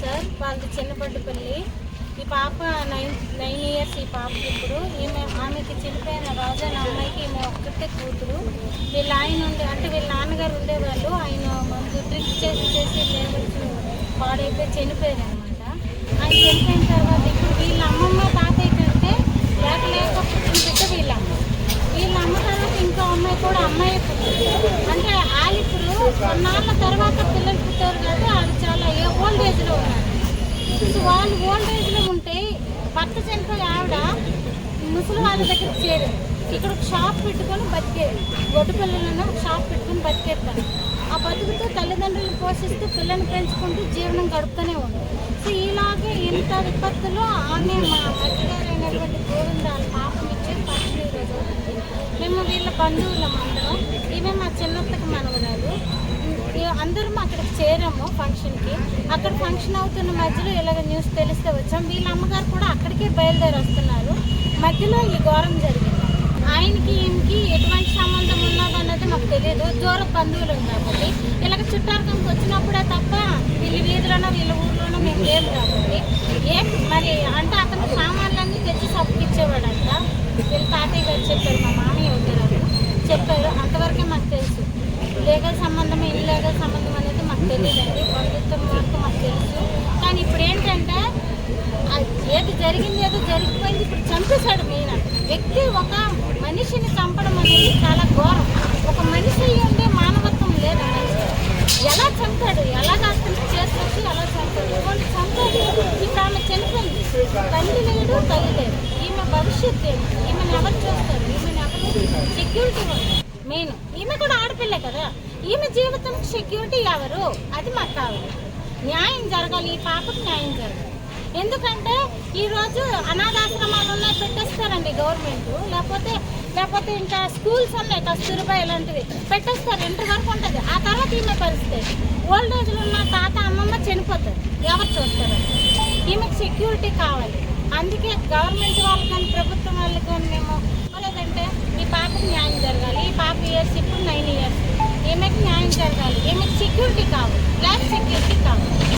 Sir. వాళ్ళది చిన్నపడ్డపల్లి ఈ పాప నైన్ నైన్ ఇయర్స్ ఈ పాప ఇప్పుడు. ఈమె ఆమెకి చనిపోయిన రాజు నా అమ్మాయికి ఈమె ఒక్కటే కూతురు. వీళ్ళ ఆయన ఉండే అంటే వీళ్ళ నాన్నగారు ఉండేవాళ్ళు. ఆయన మందు డ్రింక్ చేసి చేసి లేవచ్చు పాడైపోయి చనిపోయారు అనమాట ఆయన చనిపోయిన తర్వాత ఇప్పుడు వీళ్ళ అమ్మమ్మ తాతయ్య కంటే లేక లేక పుట్టిన బిడ్డ వీళ్ళ అమ్మ వీళ్ళ అమ్మ తర్వాత ఇంకో అమ్మాయి కూడా అమ్మాయి పుట్టింది అంటే వాళ్ళు ఇప్పుడు కొన్నాళ్ళ తర్వాత పిల్లలు పుట్టారు కాబట్టి వాళ్ళు చాలా ఓల్డ్ ఏజ్లో ఉన్నారు. సో వాళ్ళు ఓల్డ్ ఏజ్లో ఉంటే భర్త చనిపోయి ఆవిడ ముసలి వాళ్ళ దగ్గరికి చేరేది ఇక్కడ ఒక షాప్ పెట్టుకొని బతికేది. గొడ్డు పిల్లలను ఒక షాప్ పెట్టుకొని బతికేస్తాను ఆ బతుకుతూ తల్లిదండ్రులు పోషిస్తూ పిల్లల్ని పెంచుకుంటూ జీవనం గడుపుతూనే ఉంది. సో ఇలాగే ఇంత విపత్తులో ఆమె మా మధ్యగారైనటువంటి గోవింద పాపం ఇచ్చేది పక్షులు ఈరోజు. మేము వీళ్ళ బంధువులం అందరం. ఇవే మా చిన్నత్తకు మనవరాలు. అందరం అక్కడికి చేరాము ఫంక్షన్కి. అక్కడ ఫంక్షన్ అవుతున్న మధ్యలో ఇలాగ న్యూస్ తెలిస్తే వచ్చాం. వీళ్ళ అమ్మగారు కూడా అక్కడికే బయలుదేరి వస్తున్నారు. మధ్యలో ఈ ఘోరం జరిగింది. ఆయనకి ఈయనకి ఎటువంటి సంబంధం ఉన్నది అన్నది మాకు తెలియదు. దూర బంధువులు కాబట్టి. ఇలాగ చుట్టాలకంకి వచ్చినప్పుడే తప్ప వీళ్ళ వీధిలోనో వీళ్ళ ఊర్లోనో మేము లేము కాబట్టి ఏం మరి అంటే అతను సామాన్లన్నీ తెచ్చి సబ్బుకి ఇచ్చేవాడంట వీళ్ళ తాతయ్య గారు చెప్పారు మా మామయ్య ఉంటారు చెప్పారు. అంతవరకే మాకు తెలుసు. లీగల్ సంబంధం అనేది మాకు తెలియదండి. బంధుత్వం వరకు మాకు తెలుసు. కానీ ఇప్పుడు ఏంటంటే ఏది జరిగింది ఏదో జరిగిపోయింది ఇప్పుడు చంపేశాడు మెయిన్ వ్యక్తి ఒక మనిషిని చంపడం అనేది చాలా ఘోరం. ఒక మనిషి అయి ఉండే మానవత్వం లేదు. ఎలా చంపాడు ఎలా కాకుండా చేసి ఎలా చంపాడు? వాళ్ళు చంపాడు. ఇప్పుడు ఆమె చనిపోయింది. తండ్రి లేడు తల్లి లేదు. ఈమె భవిష్యత్తు ఏంటి ఈమెను ఎవరు చూస్తారు? ఈమెను ఎవరు సెక్యూరిటీ మెయిన్ ఈమె కూడా ఆడపిల్లే కదా. ఈమె జీవితం సెక్యూరిటీ ఎవరు? అది మాకు కావాలి. న్యాయం జరగాలి ఈ పాపకు న్యాయం జరగాలి. ఎందుకంటే ఈరోజు అనాథాశ్రమాలు ఉన్నాయి పెట్టేస్తారండి గవర్నమెంట్ లేకపోతే లేకపోతే ఇంకా స్కూల్స్ ఉన్నాయి కస్తూరిబా ఇలాంటివి. పెట్టేస్తారు ఇంటర్ వరకు ఉంటుంది. ఆ తర్వాత ఈమె పరిస్థితి. ఓల్డ్ ఏజ్లో ఉన్న తాత అమ్మమ్మ చనిపోతారు. ఎవరు చూస్తారు? ఈమెకు సెక్యూరిటీ కావాలి. అందుకే గవర్నమెంట్ వాళ్ళు కానీ एम एक न्याय जर्नल एम एक सिक्योरिटी काम लाइफ सिक्योरिटी काम